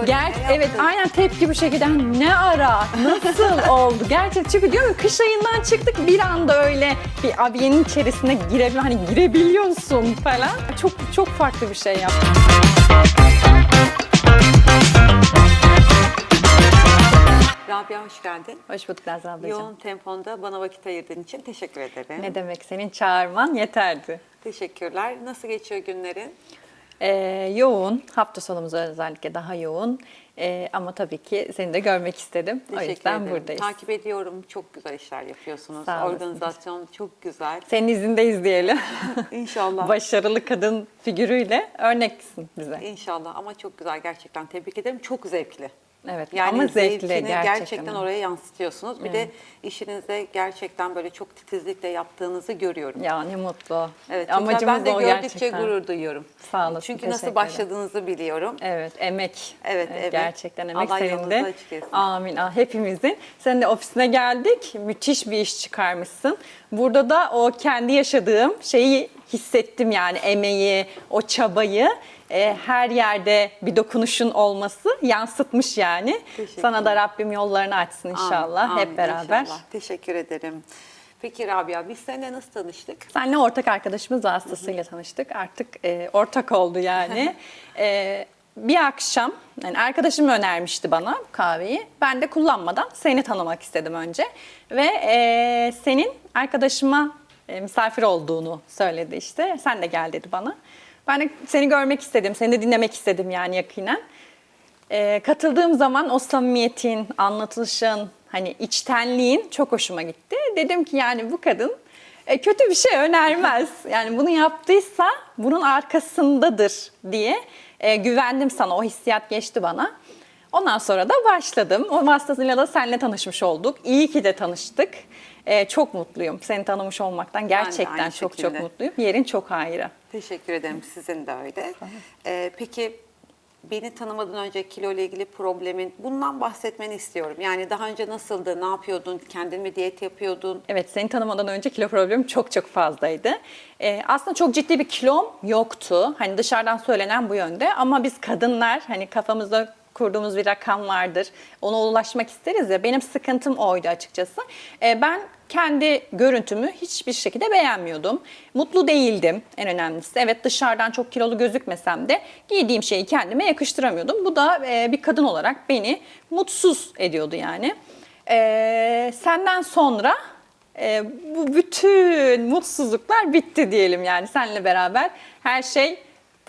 Ger evet aynen tepki bu şekilde "Hani ne ara nasıl oldu gerçek çünkü diyorum ya, kış ayından çıktık bir anda öyle bir abiyenin içerisine girebil hani girebiliyorsun falan çok çok farklı bir şey yaptım. Rabia hoş geldin. Hoş bulduk Nazlı ablacığım. Yoğun temponda bana vakit ayırdığın için teşekkür ederim. Ne demek senin çağırman yeterdi. Teşekkürler. Nasıl geçiyor günlerin? Ee, yoğun hafta sonumuz özellikle daha yoğun Ee, ama tabii ki seni de görmek istedim. o Teşekkür yüzden ederim. buradayız. Takip ediyorum. Çok güzel işler yapıyorsunuz. Sağ olasın. Organizasyon çok güzel. Senin izindeyiz diyelim. İnşallah. Başarılı kadın figürüyle örneksin bize. İnşallah ama çok güzel gerçekten tebrik ederim. Çok zevkli. Evet Yani ama zevkli gerçekten. gerçekten, oraya yansıtıyorsunuz. Bir de işinizde gerçekten böyle çok titizlikle yaptığınızı görüyorum. Ya ne mutlu. Evet, güzel. Amacımız ben de o gördükçe gerçekten. gurur duyuyorum. Sağ olasın, Çünkü teşekkür nasıl ederim. başladığınızı biliyorum. Evet, emek. Evet, evet. Gerçekten emek Allah senin yolunuzu de. açık etsin. Amin. Ah, Hepimizin. Senin de ofisine geldik. Müthiş bir iş çıkarmışsın. Burada da o kendi yaşadığım şeyi hissettim yani emeği, o çabayı. E, her yerde bir dokunuşun olması yansıtmış yani. Sana da Rabbim yollarını açsın inşallah Amin, hep amin, beraber. inşallah. Teşekkür ederim. Peki Rabia biz seninle nasıl tanıştık? Senle ortak arkadaşımız vasıtasıyla tanıştık. Artık e, ortak oldu yani. E, bir akşam yani arkadaşım önermişti bana kahveyi. Ben de kullanmadan seni tanımak istedim önce. Ve e, senin arkadaşıma e, misafir olduğunu söyledi işte. Sen de gel dedi bana. Ben de seni görmek istedim, seni de dinlemek istedim yani yakinen. Ee, katıldığım zaman o samimiyetin, anlatılışın, hani içtenliğin çok hoşuma gitti. Dedim ki yani bu kadın e, kötü bir şey önermez. Yani bunu yaptıysa bunun arkasındadır diye e, güvendim sana. O hissiyat geçti bana. Ondan sonra da başladım. O vasıtasıyla da seninle tanışmış olduk. İyi ki de tanıştık. E, çok mutluyum. Seni tanımış olmaktan gerçekten çok şekilde. çok mutluyum. Yerin çok ayrı. Teşekkür ederim. Sizin de öyle. Ee, peki beni tanımadan önce kilo ile ilgili problemin bundan bahsetmeni istiyorum. Yani daha önce nasıldı, ne yapıyordun, kendin mi diyet yapıyordun? Evet seni tanımadan önce kilo problemim çok çok fazlaydı. Ee, aslında çok ciddi bir kilom yoktu. Hani dışarıdan söylenen bu yönde ama biz kadınlar hani kafamızda kurduğumuz bir rakam vardır. Ona ulaşmak isteriz ya. Benim sıkıntım oydu açıkçası. Ee, ben kendi görüntümü hiçbir şekilde beğenmiyordum. Mutlu değildim en önemlisi. Evet dışarıdan çok kilolu gözükmesem de giydiğim şeyi kendime yakıştıramıyordum. Bu da e, bir kadın olarak beni mutsuz ediyordu yani. Ee, senden sonra e, bu bütün mutsuzluklar bitti diyelim yani seninle beraber her şey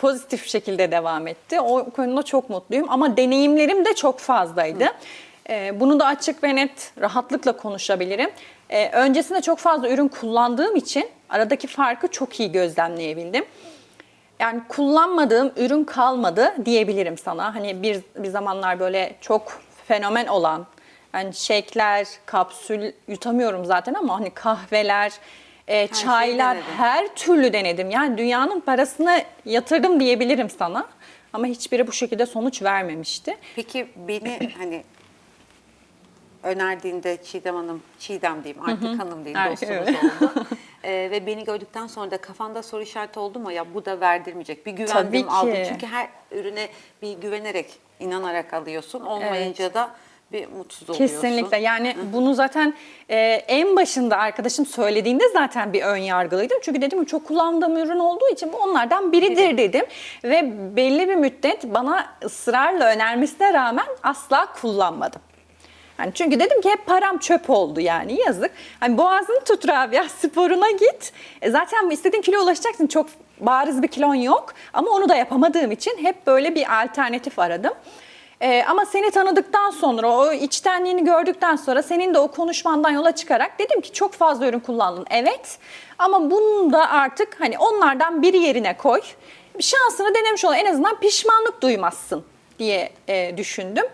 pozitif şekilde devam etti. O konuda çok mutluyum ama deneyimlerim de çok fazlaydı. Ee, bunu da açık ve net rahatlıkla konuşabilirim. Ee, öncesinde çok fazla ürün kullandığım için aradaki farkı çok iyi gözlemleyebildim. Yani kullanmadığım ürün kalmadı diyebilirim sana. Hani bir, bir zamanlar böyle çok fenomen olan yani shake'ler, kapsül yutamıyorum zaten ama hani kahveler, e, şeyi çaylar denedin. her türlü denedim. Yani dünyanın parasını yatırdım diyebilirim sana. Ama hiçbiri bu şekilde sonuç vermemişti. Peki beni hani önerdiğinde Çiğdem Hanım, Çiğdem diyeyim artık hanım diyeyim Ay, dostumuz evet. oldu. Ee, ve beni gördükten sonra da kafanda soru işareti oldu mu ya bu da verdirmeyecek. Bir güvendim Tabii ki. aldım. Çünkü her ürüne bir güvenerek, inanarak alıyorsun. Olmayınca da bir mutsuz oluyorsun. Kesinlikle yani bunu zaten e, en başında arkadaşım söylediğinde zaten bir ön yargılıydım. Çünkü dedim çok kullandığım ürün olduğu için bu onlardan biridir dedim. Ve belli bir müddet bana ısrarla önermesine rağmen asla kullanmadım. Yani çünkü dedim ki hep param çöp oldu yani yazık. Hani boğazını tut Rabia sporuna git. E zaten istediğin kiloya ulaşacaksın. Çok bariz bir kilon yok. Ama onu da yapamadığım için hep böyle bir alternatif aradım. E, ama seni tanıdıktan sonra, o içtenliğini gördükten sonra senin de o konuşmandan yola çıkarak dedim ki çok fazla ürün kullandın. Evet ama bunu da artık hani onlardan biri yerine koy. Şansını denemiş ol. En azından pişmanlık duymazsın diye e, düşündüm.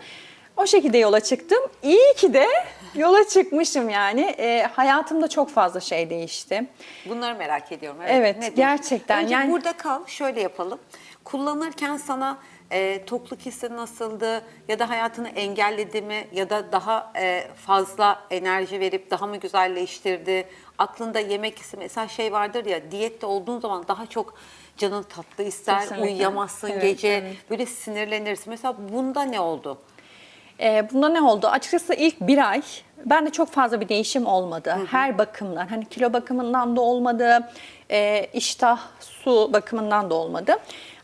O şekilde yola çıktım. İyi ki de yola çıkmışım yani. E, hayatımda çok fazla şey değişti. Bunları merak ediyorum. Evet, nedir? gerçekten. Önce Yani- burada kal, şöyle yapalım. Kullanırken sana e, tokluk hissi nasıldı ya da hayatını engelledi mi ya da daha e, fazla enerji verip daha mı güzelleştirdi? Aklında yemek hissi mesela şey vardır ya diyette olduğun zaman daha çok canın tatlı ister, Kesinlikle. uyuyamazsın Evet, gece, evet. böyle sinirlenirsin. Mesela bunda ne oldu? Ee, bunda ne oldu? Açıkçası ilk bir ay bende çok fazla bir değişim olmadı. Her bakımdan, hani kilo bakımından da olmadı, e, iştah, su bakımından da olmadı.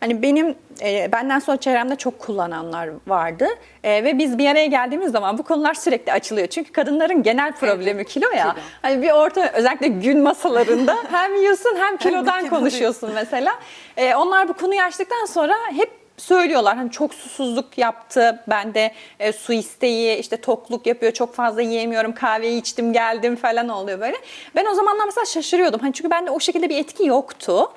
Hani benim e, benden sonra çevremde çok kullananlar vardı E, ve biz bir araya geldiğimiz zaman bu konular sürekli açılıyor. Çünkü kadınların genel problemi kilo ya. kilo. Hani bir orta özellikle gün masalarında hem yiyorsun hem kilodan kilo konuşuyorsun mesela. E, onlar bu konuyu açtıktan sonra hep söylüyorlar hani çok susuzluk yaptı bende e, su isteği işte tokluk yapıyor çok fazla yiyemiyorum kahveyi içtim geldim falan oluyor böyle. Ben o zamanlar mesela şaşırıyordum hani çünkü bende o şekilde bir etki yoktu.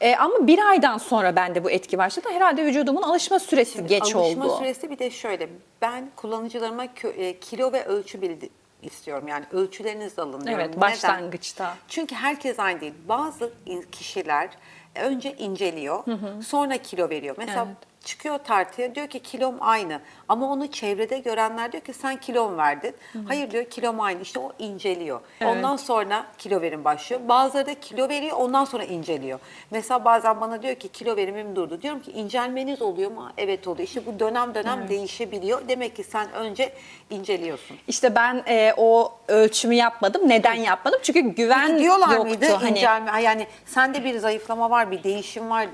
E, ama bir aydan sonra bende bu etki başladı. Herhalde vücudumun alışma süresi geç Alışma oldu. süresi bir de şöyle. Ben kullanıcılarıma e, kilo ve ölçü bildi istiyorum. Yani ölçülerinizi alın diyorum. Evet Neden? başlangıçta. Çünkü herkes aynı değil. Bazı kişiler önce inceliyor, sonra kilo veriyor. Mesela Evet. Çıkıyor tartıya diyor ki kilom aynı ama onu çevrede görenler diyor ki sen kilom verdin. Hayır diyor kilom aynı. İşte o inceliyor. Evet. Ondan sonra kilo verim başlıyor. Bazıları da kilo veriyor ondan sonra inceliyor. Mesela bazen bana diyor ki kilo verimim durdu. Diyorum ki incelmeniz oluyor mu? Evet oluyor. İşte bu dönem dönem değişebiliyor. Demek ki sen önce inceliyorsun. İşte ben e, o ölçümü yapmadım. Neden yapmadım? Çünkü güven Peki diyorlar yoktu. mıydı hani incelme? Ha, Yani sende bir zayıflama var, bir değişim var.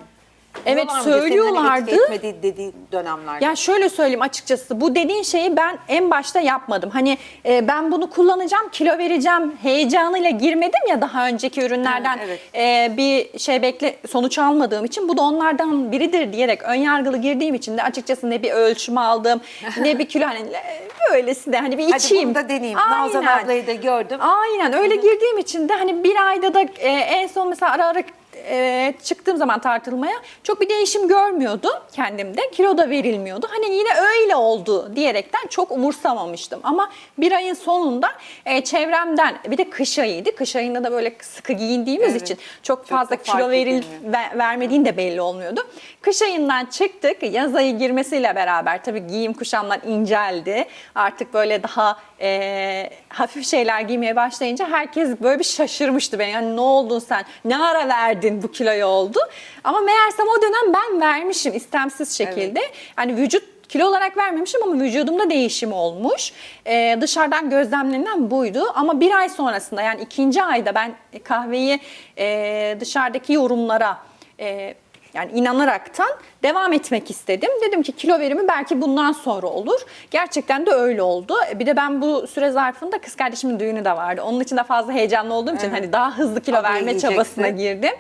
Evet, senin hani söylüyorlardı. etki etmediği dediği dönemlerde. Ya şöyle söyleyeyim açıkçası bu dediğin şeyi ben en başta yapmadım. Hani e, ben bunu kullanacağım, kilo vereceğim heyecanıyla girmedim ya daha önceki ürünlerden Ha, evet. e, bir şey bekle sonuç almadığım için bu da onlardan biridir diyerek ön yargılı girdiğim için de açıkçası ne bir ölçüm aldım ne bir kilo hani e, böylesi de hani bir Hadi içeyim. bunu da deneyeyim. Nazan Aynen. ablayı da gördüm. Aynen öyle girdiğim için de hani bir ayda da e, en son mesela ara ara e, çıktığım zaman tartılmaya çok bir değişim görmüyordum kendimde. Kilo da verilmiyordu. Hani yine öyle oldu diyerekten çok umursamamıştım. Ama bir ayın sonunda e, çevremden bir de kış ayıydı. Kış ayında da böyle sıkı giyindiğimiz Evet. için çok Çok fazla kilo veril edilmiyor. ve- vermediğin de belli olmuyordu. Kış ayından çıktık. Yaz ayı girmesiyle beraber tabii giyim kuşamlar inceldi. Artık böyle daha e, hafif şeyler giymeye başlayınca herkes böyle bir şaşırmıştı beni. Yani ne oldun sen? Ne ara verdin bu kiloyu oldu? Ama meğersem o dönem ben vermişim istemsiz şekilde. Yani vücut kilo olarak vermemişim ama vücudumda değişim olmuş. Ee, dışarıdan gözlemlenen buydu. Ama bir ay sonrasında yani ikinci ayda ben kahveyi e, dışarıdaki yorumlara e, yani inanaraktan devam etmek istedim. Dedim ki kilo verimi belki bundan sonra olur. Gerçekten de öyle oldu. Bir de ben bu süre zarfında kız kardeşimin düğünü de vardı. Onun için de fazla heyecanlı olduğum için hani daha hızlı kilo Tabii verme çabasına girdim.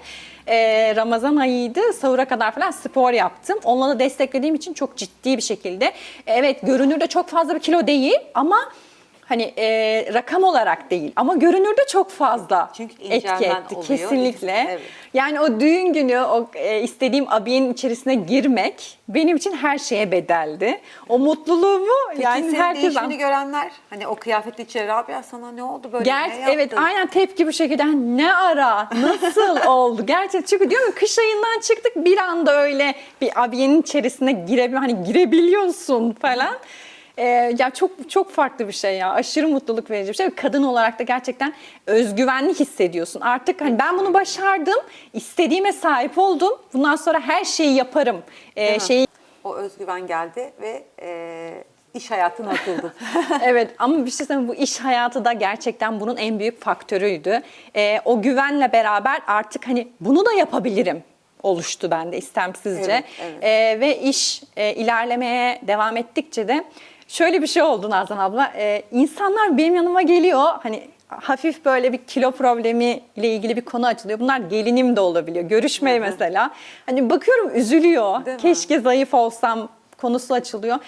Ee, Ramazan ayıydı. Sahura kadar falan spor yaptım. Onunla da desteklediğim için çok ciddi bir şekilde. Evet görünürde çok fazla bir kilo değil ama hani e, rakam olarak değil ama görünürde çok fazla Çünkü etki etti. oluyor. Kesinlikle. Evet. Yani o düğün günü o e, istediğim abiyenin içerisine girmek benim için her şeye bedeldi. O mutluluğumu Peki yani senin herkes değişimini görenler hani o kıyafetli içeri Rabia sana ne oldu böyle Ger ne evet aynen tepki bu şekilde "Ha, ne ara nasıl oldu gerçekten çünkü diyorum ya, kış ayından çıktık bir anda öyle bir abiyenin içerisine girebil hani girebiliyorsun falan. Ee, ya çok çok farklı bir şey ya aşırı mutluluk verici bir şey kadın olarak da gerçekten özgüvenli hissediyorsun artık hani ben bunu başardım istediğime sahip oldum bundan sonra her şeyi yaparım ee, şeyi O özgüven geldi ve e, iş hayatına atıldı. evet ama bir şey söyleyeyim bu iş hayatı da gerçekten bunun en büyük faktörüydü. Ee, o güvenle beraber artık hani bunu da yapabilirim oluştu bende istemsizce. Evet, evet. Ee, ve iş e, ilerlemeye devam ettikçe de şöyle bir şey oldu Nazan abla. Ee, insanlar benim yanıma geliyor hani hafif böyle bir kilo problemi ile ilgili bir konu açılıyor. Bunlar gelinim de olabiliyor. Görüşmeye mesela. Hani bakıyorum üzülüyor. Değil mi? Keşke zayıf olsam konusu açılıyor.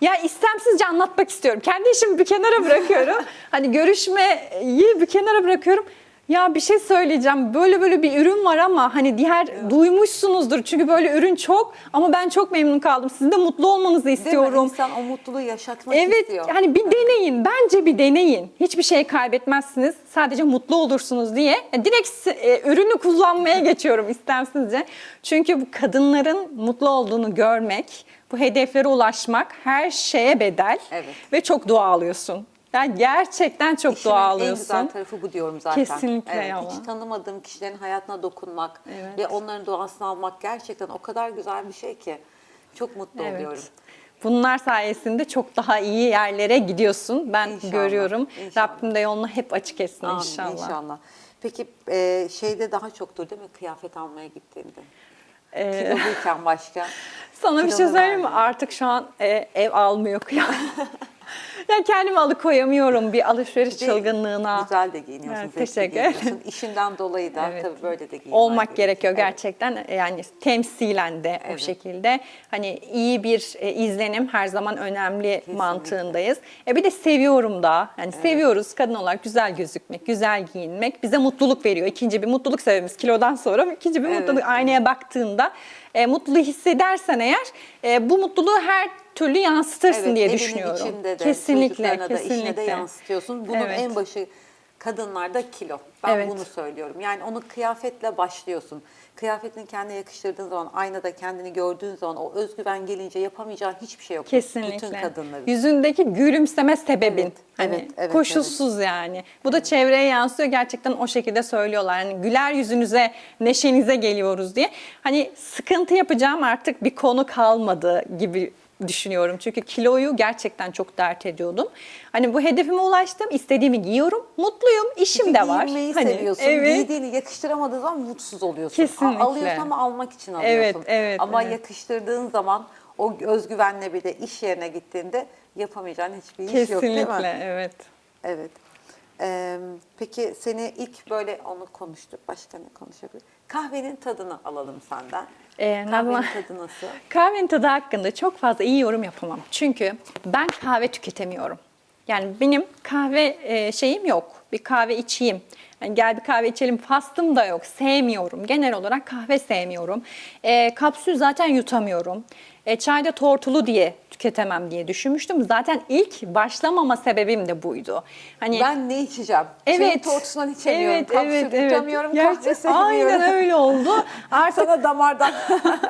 Ya istemsizce anlatmak istiyorum. Kendi işimi bir kenara bırakıyorum. hani görüşmeyi bir kenara bırakıyorum. Ya bir şey söyleyeceğim. Böyle böyle bir ürün var ama hani diğer duymuşsunuzdur. Çünkü böyle ürün çok ama ben çok memnun kaldım. Sizin de mutlu olmanızı Değil mi? istiyorum. İnsan o mutluluğu yaşatmak Evet istiyor. hani bir deneyin. Bence bir deneyin. Hiçbir şey kaybetmezsiniz. Sadece mutlu olursunuz diye. Yani Direkt e, ürünü kullanmaya geçiyorum istemsizce. Çünkü bu kadınların mutlu olduğunu görmek, bu hedeflere ulaşmak her şeye bedel Evet. ve çok dua alıyorsun. Yani gerçekten çok İşimin en alıyorsun. güzel tarafı bu diyorum zaten. Kesinlikle evet, ama. Hiç tanımadığım kişilerin hayatına dokunmak Evet. ve onların duasını almak gerçekten o kadar güzel bir şey ki. Çok mutlu Evet. oluyorum. Bunlar sayesinde çok daha iyi yerlere gidiyorsun. Ben İnşallah, görüyorum. inşallah. Rabbim de yolunu hep açık etsin Amin, inşallah. inşallah. Peki e, şeyde daha çoktur değil mi kıyafet almaya gittiğinde? Ee, Kiloluyken başka. Sana bir şey Kilolu söyleyeyim mi? Artık şu an e, ev almıyor kıyafet. ya kendimi alıkoyamıyorum bir alışveriş Bir çılgınlığına. Güzel de giyiniyorsun. Evet, teşekkür ederim. İşinden dolayı da Evet. tabii böyle de giyinmen olmak gerekiyor Evet. gerçekten yani temsilen de o Evet. şekilde hani iyi bir e, izlenim her zaman önemli mantığındayız. E bir de seviyorum da yani seviyoruz kadın olarak güzel gözükmek, güzel giyinmek bize mutluluk veriyor. İkinci bir mutluluk sebebimiz kilodan sonra ikinci bir Evet, mutluluk aynaya baktığında e, mutluluğu hissedersen eğer e, bu mutluluğu her türlü yansıtırsın Evet, diye evinin düşünüyorum. içinde de, kesinlikle, da, kesinlikle. işine de yansıtıyorsun. Bunun Evet. en başı kadınlarda kilo. Ben Evet. bunu söylüyorum. Yani onu kıyafetle başlıyorsun. Kıyafetini kendine yakıştırdığın zaman, aynada kendini gördüğün zaman o özgüven gelince yapamayacağın hiçbir şey yok. Kesinlikle. Bütün kadınların. Yüzündeki gülümseme sebebin. Evet, Hani evet, evet, koşulsuz yani. Bu da çevreye yansıyor. Gerçekten o şekilde söylüyorlar. Hani güler yüzünüze, neşenize geliyoruz diye. Hani sıkıntı yapacağım artık bir konu kalmadı gibi düşünüyorum. Çünkü kiloyu gerçekten çok dert ediyordum. Hani bu hedefime ulaştım. istediğimi giyiyorum. Mutluyum. işim Çünkü de var. Giyinmeyi Hani, seviyorsun. Evet. Giydiğini yakıştıramadığın zaman mutsuz oluyorsun. Kesinlikle. Al- Alıyorsun ama almak için alıyorsun. Evet, evet, Ama evet. yakıştırdığın zaman o özgüvenle bir de iş yerine gittiğinde yapamayacağın hiçbir iş yok değil mi? Kesinlikle evet. Evet. Ee, peki seni ilk böyle onu konuştuk. Başka ne konuşabiliriz? Kahvenin tadını alalım senden. Ee, Kahvenin tadı nasıl? Kahvenin tadı hakkında çok fazla iyi yorum yapamam. Çünkü ben kahve tüketemiyorum. Yani benim kahve e, şeyim yok. Bir kahve içeyim. Yani gel bir kahve içelim fastım da yok. Sevmiyorum. Genel olarak kahve sevmiyorum. E, kapsül zaten yutamıyorum. E, çayda tortulu diye tüketemem diye düşünmüştüm. Zaten ilk başlamama sebebim de buydu. Hani Ben ne içeceğim? Çayın tortusundan içemiyorum. Evet, Kapsül evet, evet. Gerçi- sevmiyorum. Aynen öyle oldu. Artık Sana damardan.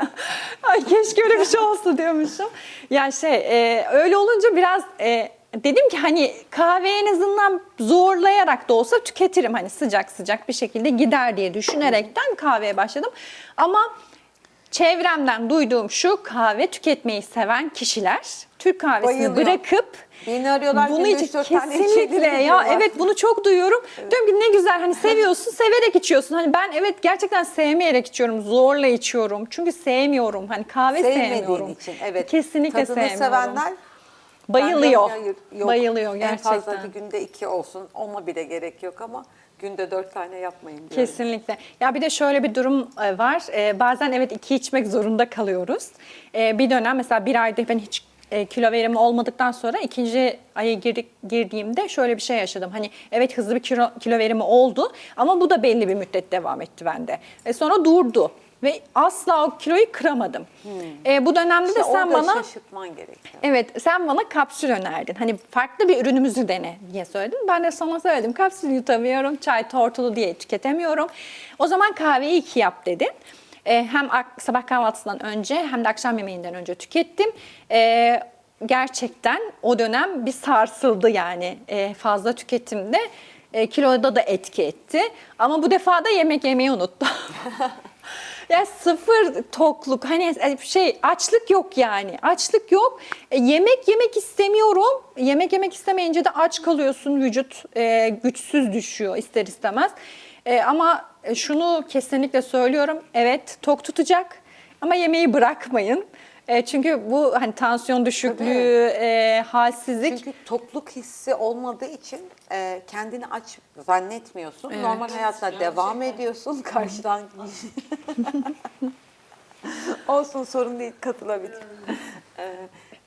Ay keşke öyle bir şey olsa diyormuşum. Ya şey e, öyle olunca biraz e, dedim ki hani kahve en azından zorlayarak da olsa tüketirim. Hani sıcak sıcak bir şekilde gider diye düşünerekten kahveye başladım. Ama çevremden duyduğum şu kahve tüketmeyi seven kişiler Türk kahvesini Bayılıyor. bırakıp Beni arıyorlar. bunu tane kesinlikle ya evet bunu çok duyuyorum. Diyorum ki ne güzel hani seviyorsun severek içiyorsun. Hani ben evet gerçekten sevmeyerek içiyorum. Zorla içiyorum. Çünkü sevmiyorum. Hani kahve Sevmediğin sevmiyorum. için evet. Kesinlikle Tadını sevmiyorum. sevenler Bayılıyor. yok. Bayılıyor En fazla gerçekten. bir günde iki olsun. Ona bile gerek yok ama günde dört tane yapmayın diyorum. Kesinlikle. Ya bir de şöyle bir durum e, var. E, Bazen evet iki içmek zorunda kalıyoruz. E, Bir dönem mesela bir ayda ben hiç kilo verimi olmadıktan sonra ikinci aya girdik, girdiğimde şöyle bir şey yaşadım. Hani evet hızlı bir kilo, kilo verimi oldu ama bu da belli bir müddet devam etti bende. E sonra durdu ve asla o kiloyu kıramadım. E, bu dönemde İşte de sen bana şaşırtman gerekiyor. Evet, sen bana kapsül önerdin. Hani farklı bir ürünümüzü dene diye söyledin. Ben de sana söyledim. Kapsül yutamıyorum, çay tortulu diye tüketemiyorum. O zaman kahveyi iki yap dedin. Ee, hem sabah kahvaltısından önce hem de akşam yemeğinden önce tükettim. Ee, gerçekten o dönem bir sarsıldı yani Ee, fazla tüketimde. E, kiloda da etki etti. Ama bu defa da yemek yemeyi unuttum. Ya sıfır tokluk hani şey açlık yok yani. Açlık yok. E, yemek yemek istemiyorum. Yemek yemek istemeyince de aç kalıyorsun. Vücut e, güçsüz düşüyor ister istemez. E, ama şunu kesinlikle söylüyorum. Evet tok tutacak. Ama yemeği bırakmayın E, çünkü bu hani tansiyon düşüklüğü e, halsizlik Çünkü tokluk hissi olmadığı için e, kendini aç zannetmiyorsun. Evet. Normal hayatına devam ediyorsun. Karşıdan olsun sorun değil katılabilir. E,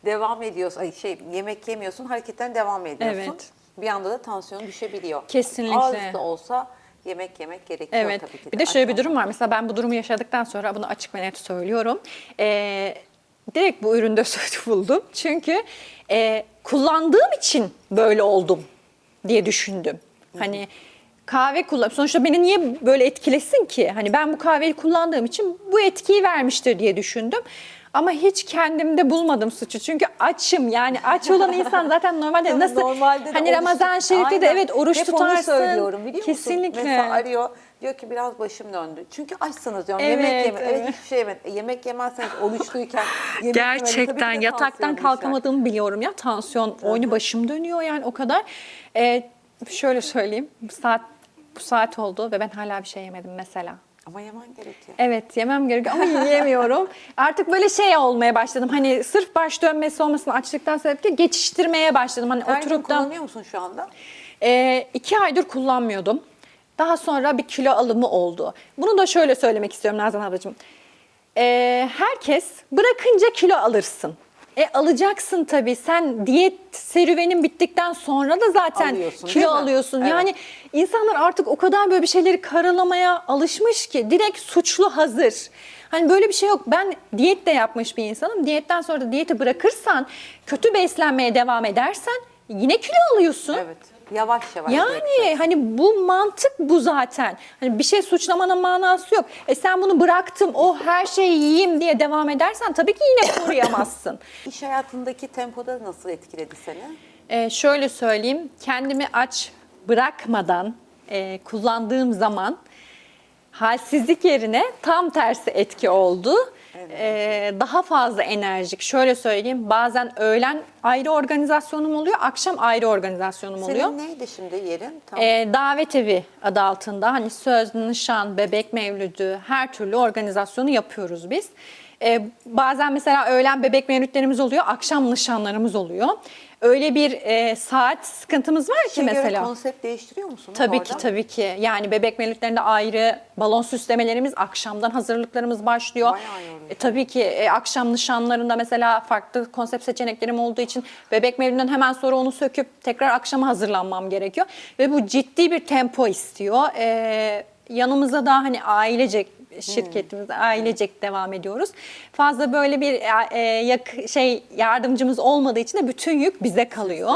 devam ediyorsun. Ay şey yemek yemiyorsun, hareketten devam ediyorsun. Evet. Bir anda da tansiyon düşebiliyor. Kesinlikle. Az da olsa yemek yemek gerekiyor Evet. tabii ki. de. Bir de şöyle bir durum var. Mesela ben bu durumu yaşadıktan sonra bunu açık ve net söylüyorum. Ee, direkt bu üründe söz buldum. Çünkü e, kullandığım için böyle oldum diye düşündüm. Hani kahve kullan sonuçta beni niye böyle etkilesin ki? Hani ben bu kahveyi kullandığım için bu etkiyi vermiştir diye düşündüm. Ama hiç kendimde bulmadım suçu. Çünkü açım. Yani aç olan insan zaten normalde nasıl normalde de hani oruç- Ramazan Şerif'te de evet oruç Hep tutarsın. onu söylüyorum biliyor musun? Kesinlikle. Mesela arıyor diyor ki biraz başım döndü. Çünkü açsınız diyorum. Evet, yemek yeme. Evet. evet. hiçbir şey yemedim. E, yemek yemezseniz oruçluyken yemek Gerçekten de yataktan kalkamadığımı biliyorum ya. Tansiyon oyunu başım dönüyor yani o kadar. Ee, şöyle söyleyeyim. Bu saat bu saat oldu ve ben hala bir şey yemedim mesela. Ama yemen gerekiyor. Evet yemem gerekiyor ama yiyemiyorum. Artık böyle şey olmaya başladım. Hani sırf baş dönmesi olmasın açlıktan sebeple geçiştirmeye başladım. Hani Her oturup da kullanıyor musun şu anda? e, iki aydır kullanmıyordum. Daha sonra bir kilo alımı oldu. Bunu da şöyle söylemek istiyorum Nazan ablacığım. E, herkes bırakınca kilo alırsın. E alacaksın tabii. Sen diyet serüvenin bittikten sonra da zaten Alıyorsun, kilo değil mi? alıyorsun. Evet. Yani insanlar artık o kadar böyle bir şeyleri karalamaya alışmış ki direkt suçlu hazır. Hani böyle bir şey yok. Ben diyet de yapmış bir insanım. Diyetten sonra da diyeti bırakırsan, kötü beslenmeye devam edersen yine kilo alıyorsun. Evet. Yavaş yavaş. Yani bırakacaksın. hani bu mantık bu zaten. Hani bir şey suçlamanın manası yok. E sen bunu bıraktım, o her şeyi yiyeyim diye devam edersen tabii ki yine koruyamazsın. İş hayatındaki tempoda nasıl etkiledi seni? Ee, şöyle söyleyeyim, kendimi aç bırakmadan e, kullandığım zaman halsizlik yerine tam tersi etki oldu. Ee, daha fazla enerjik. Şöyle söyleyeyim, bazen öğlen ayrı organizasyonum oluyor, akşam ayrı organizasyonum oluyor. Senin neydi şimdi yerin? Tam Ee, davet evi adı altında hani söz, nişan, bebek mevlüdü her türlü organizasyonu yapıyoruz biz. Ee, bazen mesela öğlen bebek mevlütlerimiz oluyor, akşam nişanlarımız oluyor. Öyle bir e, saat sıkıntımız var ki Şeye göre mesela. konsept değiştiriyor musunuz Tabii orada? ki tabii ki. Yani bebek mevlütlerinde ayrı balon süslemelerimiz, akşamdan hazırlıklarımız başlıyor. Bayağı yorucu. E, tabii ki e, akşam nişanlarında mesela farklı konsept seçeneklerim olduğu için bebek mevlütünden hemen sonra onu söküp tekrar akşama hazırlanmam gerekiyor. Ve bu ciddi bir tempo istiyor. E, yanımıza da hani ailecek şirketimiz ailecek devam ediyoruz. Fazla böyle bir e, yak, şey yardımcımız olmadığı için de bütün yük bize kalıyor.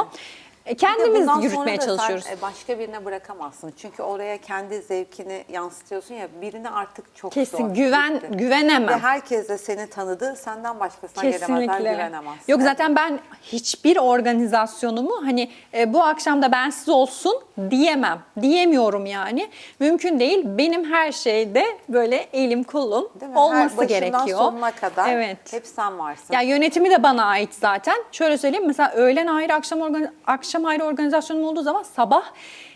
E, Kendimiz bundan sonra yürütmeye da çalışıyoruz. Sen e, başka birine bırakamazsın. Çünkü oraya kendi zevkini yansıtıyorsun ya birine artık çok Kesin zor. güven Bitti. Ve güvenemem. herkes de seni tanıdı. Senden başkasına gelemezler Kesinlikle. güvenemez. Yok zaten ben hiçbir organizasyonumu hani e, bu akşam da bensiz olsun diyemem. Diyemiyorum yani. Mümkün değil. Benim her şeyde böyle elim kolum Değil mi? olması Her başından gerekiyor. sonuna kadar Evet. hep sen varsın. Ya yönetimi de bana ait zaten. Şöyle söyleyeyim mesela öğlen ayrı akşam organ- akşam ayrı organizasyonum olduğu zaman sabah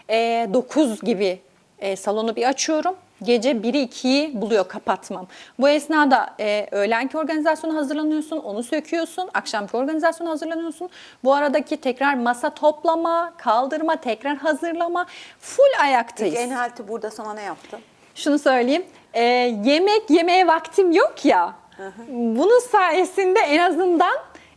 e, 9 gibi e, salonu bir açıyorum. Gece 1'i 2'yi buluyor kapatmam. Bu esnada e, öğlenki organizasyona hazırlanıyorsun, onu söküyorsun. Akşamki organizasyona hazırlanıyorsun. Bu aradaki tekrar masa toplama, kaldırma, tekrar hazırlama. Full ayaktayız. Peki en halti burada sana ne yaptı? Şunu söyleyeyim. e, yemek yemeye vaktim yok ya. Bunun sayesinde en azından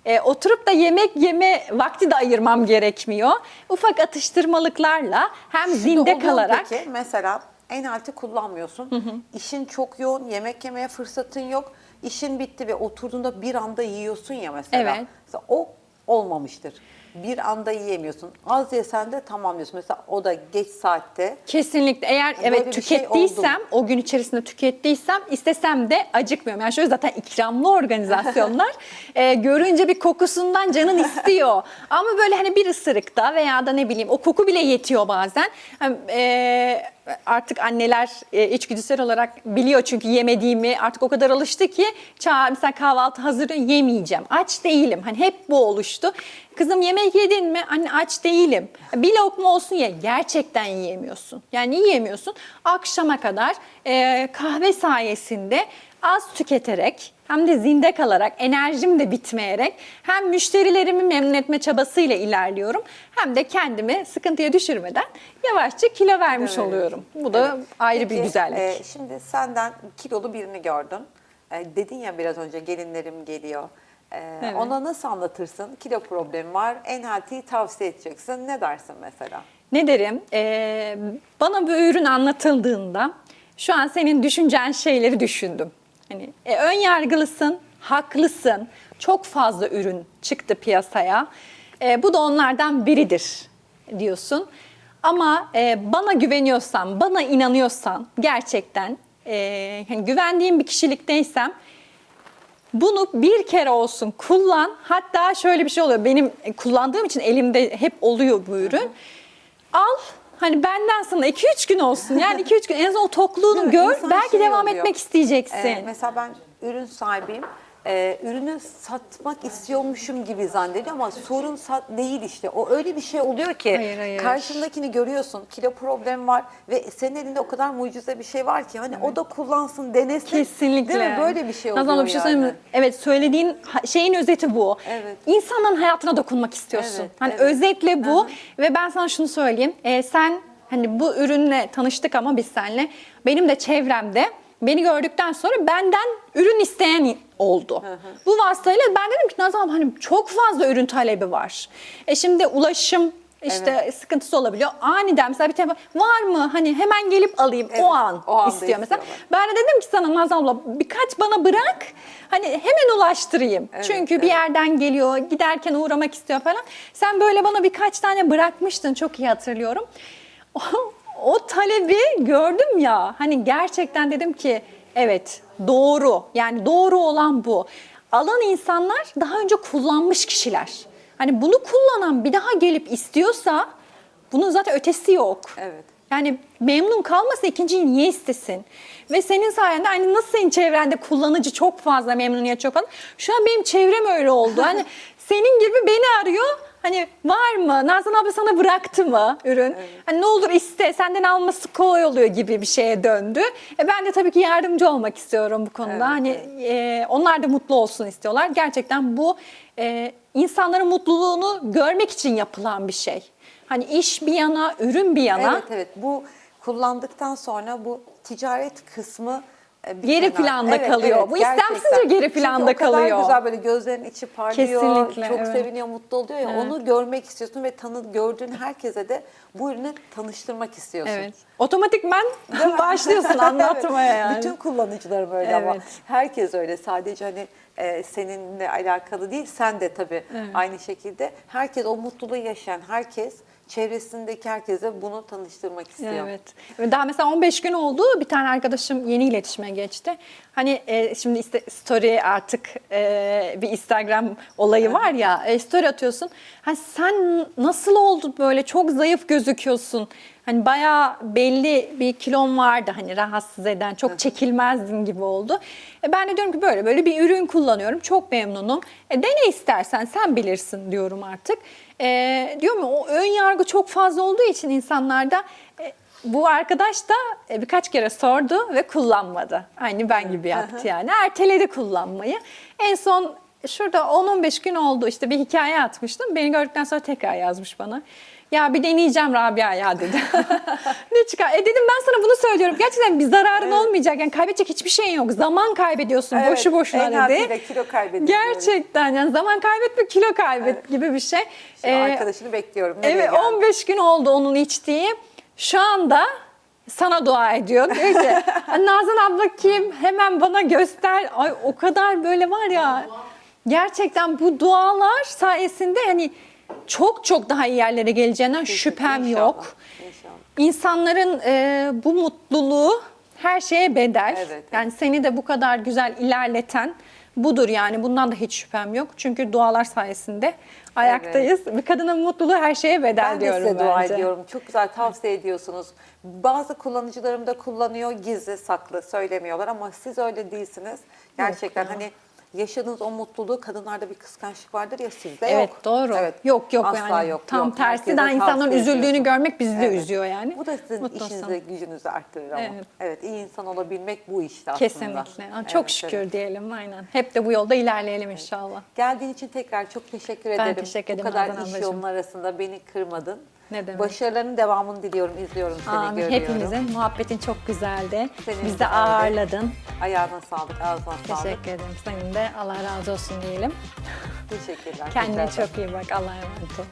e, oturup da yemek yeme vakti de ayırmam gerekmiyor. Ufak atıştırmalıklarla hem zinde kalarak Peki mesela en halti kullanmıyorsun. İşin çok yoğun, yemek yemeye fırsatın yok. İşin bitti ve oturduğunda bir anda yiyorsun ya mesela. Evet. Mesela o olmamıştır. Bir anda yiyemiyorsun. Az yesen de tamam diyorsun. Mesela o da geç saatte. kesinlikle eğer Böyle evet bir şey tükettiysem oldu o gün içerisinde tükettiysem istesem de acıkmıyorum. Yani şöyle zaten ikramlı organizasyonlar e, görünce bir kokusundan canın istiyor. Ama böyle hani bir ısırıkta veya da ne bileyim o koku bile yetiyor bazen. Hem, e, artık anneler e, içgüdüsel olarak biliyor çünkü yemediğimi artık o kadar alıştı ki çağ mesela kahvaltı hazır yemeyeceğim. Aç değilim. Hani hep bu oluştu. Kızım yemek yedin mi? Anne aç değilim. Bir lokma olsun ye. Gerçekten yiyemiyorsun. Yani yiyemiyorsun. Akşama kadar e, kahve sayesinde az tüketerek hem de zinde kalarak, enerjim de bitmeyerek hem müşterilerimi memnun etme çabasıyla ilerliyorum hem de kendimi sıkıntıya düşürmeden yavaşça kilo vermiş Evet. oluyorum. Bu da Evet. ayrı bir Peki, güzellik. e, şimdi senden kilolu birini gördün. E, dedin ya biraz önce gelinlerim geliyor. E, Evet. Ona nasıl anlatırsın? Kilo problemi var. En haltiyi tavsiye edeceksin. Ne dersin mesela? Ne derim? Ee, bana bu ürün anlatıldığında şu an senin düşüneceğin şeyleri düşündüm. Hani e, ön yargılısın, haklısın. Çok fazla ürün çıktı piyasaya. E, bu da onlardan biridir diyorsun. Ama e, bana güveniyorsan, bana inanıyorsan gerçekten e, hani güvendiğim bir kişilikteysem Bunu bir kere olsun kullan. Hatta şöyle bir şey oluyor. Benim kullandığım için elimde hep oluyor bu ürün. Al hani benden sana 2-3 gün olsun. Yani 2-3 gün en azından o tokluğunu gör. İnsan belki şey devam oluyor. etmek isteyeceksin. Ee, mesela ben ürün sahibiyim. Ee, ürünü satmak istiyormuşum gibi zannediyor ama sorun sat değil işte. O öyle bir şey oluyor ki Hayır, hayır. karşındakini görüyorsun. Kilo problemi var ve senin elinde o kadar mucize bir şey var ki hani o da kullansın, denesin. Kesinlikle. Değil mi? Böyle bir şey oluyor Nazan abla bir şey söyleyeyim yani. Evet söylediğin ha- şeyin özeti bu. Evet. İnsanların hayatına dokunmak istiyorsun. Evet, hani evet. özetle bu ve ben sana şunu söyleyeyim. Ee, sen hani bu ürünle tanıştık ama biz seninle benim de çevremde beni gördükten sonra benden ürün isteyen oldu. Bu vasıtayla ben dedim ki Nazan hani çok fazla ürün talebi var. E şimdi ulaşım işte sıkıntısı olabiliyor. Aniden mesela bir telefon var mı? Hani hemen gelip alayım Evet, o an o istiyor mesela. Ben de dedim ki sana Nazan abla birkaç bana bırak. Hani hemen ulaştırayım. Evet, Çünkü bir evet. yerden geliyor, giderken uğramak istiyor falan. Sen böyle bana birkaç tane bırakmıştın çok iyi hatırlıyorum. O talebi gördüm ya. Hani gerçekten dedim ki evet doğru. Yani doğru olan bu. Alan insanlar daha önce kullanmış kişiler. Hani bunu kullanan bir daha gelip istiyorsa bunun zaten ötesi yok. Evet. Yani memnun kalmasa ikinciyi niye istesin? Ve senin sayende hani nasıl senin çevrende kullanıcı çok fazla memnuniyet çok fazla. Şu an benim çevrem öyle oldu. Hani senin gibi beni arıyor. Hani var mı? Nazan abla sana bıraktı mı ürün? Hani ne olur iste senden alması kolay oluyor gibi bir şeye döndü. E ben de tabii ki yardımcı olmak istiyorum bu konuda. Evet, hani e, onlar da mutlu olsun istiyorlar. Gerçekten bu e, insanların mutluluğunu görmek için yapılan bir şey. Hani iş bir yana, ürün bir yana. Evet evet bu kullandıktan sonra bu ticaret kısmı Geri kenar. planda kalıyor. Bu istemsizce geri planda Çünkü o kadar kalıyor. güzel böyle gözlerin içi parlıyor. Kesinlikle, çok evet. seviniyor, mutlu oluyor ya. Onu görmek istiyorsun ve tanı gördüğün herkese de bu ürünü tanıştırmak istiyorsun. Evet. Mi? başlıyorsun anlatmaya Evet. yani. Bütün kullanıcılarım öyle ama Evet. herkes öyle. Sadece hani e, seninle alakalı değil, sen de tabii aynı şekilde. Herkes o mutluluğu yaşayan herkes çevresindeki herkese bunu tanıştırmak istiyor. Evet. Ve Daha mesela 15 gün oldu. Bir tane arkadaşım yeni iletişime geçti. Hani e, şimdi işte story artık e, bir Instagram olayı var ya. E, story atıyorsun. Ha sen nasıl oldu böyle çok zayıf gözüküyorsun. Hani bayağı belli bir kilon vardı hani rahatsız eden, çok çekilmezdin gibi oldu. E ben de diyorum ki böyle böyle bir ürün kullanıyorum, çok memnunum. E dene istersen sen bilirsin diyorum artık. E, diyorum ya o ön yargı çok fazla olduğu için insanlarda e, bu arkadaş da e, birkaç kere sordu ve kullanmadı. Aynı ben gibi yaptı yani. Erteledi kullanmayı. En son şurada 10-15 gün oldu işte bir hikaye atmıştım. Beni gördükten sonra tekrar yazmış bana. Ya bir deneyeceğim Rabia ya dedi. ne çıkar? E dedim ben sana bunu söylüyorum. Gerçekten bir zararın olmayacak. Yani kaybedecek hiçbir şeyin yok. Zaman kaybediyorsun Evet, boşu boşuna dedi. hafife kilo kaybediyorsun. Gerçekten yani zaman kaybetme kilo kaybet gibi bir şey. Şimdi Ee, arkadaşını bekliyorum. Nereye Evet geldi? 15 gün oldu onun içtiği. Şu anda sana dua ediyor. Diyor ki Nazan abla kim? Hemen bana göster. Ay o kadar böyle var ya. Gerçekten bu dualar sayesinde hani çok çok daha iyi yerlere geleceğinden şüphem İnşallah, yok. İnşallah. İnsanların e, bu mutluluğu her şeye bedel. Evet, evet. Yani seni de bu kadar güzel ilerleten budur yani. Bundan da hiç şüphem yok. Çünkü dualar sayesinde ayaktayız. Bir kadının mutluluğu her şeye bedel Ben de diyorum size dua bence. ediyorum. Çok güzel tavsiye ediyorsunuz. Bazı kullanıcılarım da kullanıyor gizli saklı söylemiyorlar ama siz öyle değilsiniz. Gerçekten ya. hani yaşadığınız o mutluluğu kadınlarda bir kıskançlık vardır ya sizde Evet yok. doğru. Evet, yok yok asla yani. yok. Tam yok. tersi Herkese daha insanların üzüldüğünü görmek bizi de Evet. üzüyor yani. Bu da sizin Mutlu işinizi, gücünüzü arttırır ama. Evet. Evet. iyi insan olabilmek bu işte aslında. Kesinlikle. Ha, Çok Evet, şükür evet. diyelim aynen. Hep de bu yolda ilerleyelim inşallah. Geldiğin için tekrar çok teşekkür Ben ederim. teşekkür ederim Bu kadar iş yolunun arasında beni kırmadın. Ne demek? Başarılarının devamını diliyorum, izliyorum seni, Amin. görüyorum. Hepimizin muhabbetin çok güzeldi. Senin Bizi de ağırladın. Ayağına sağlık, ağzına sağlık. Teşekkür ederim. Senin de Allah razı olsun diyelim. Teşekkürler. Kendine güzel. çok iyi bak. Allah'a emanet ol.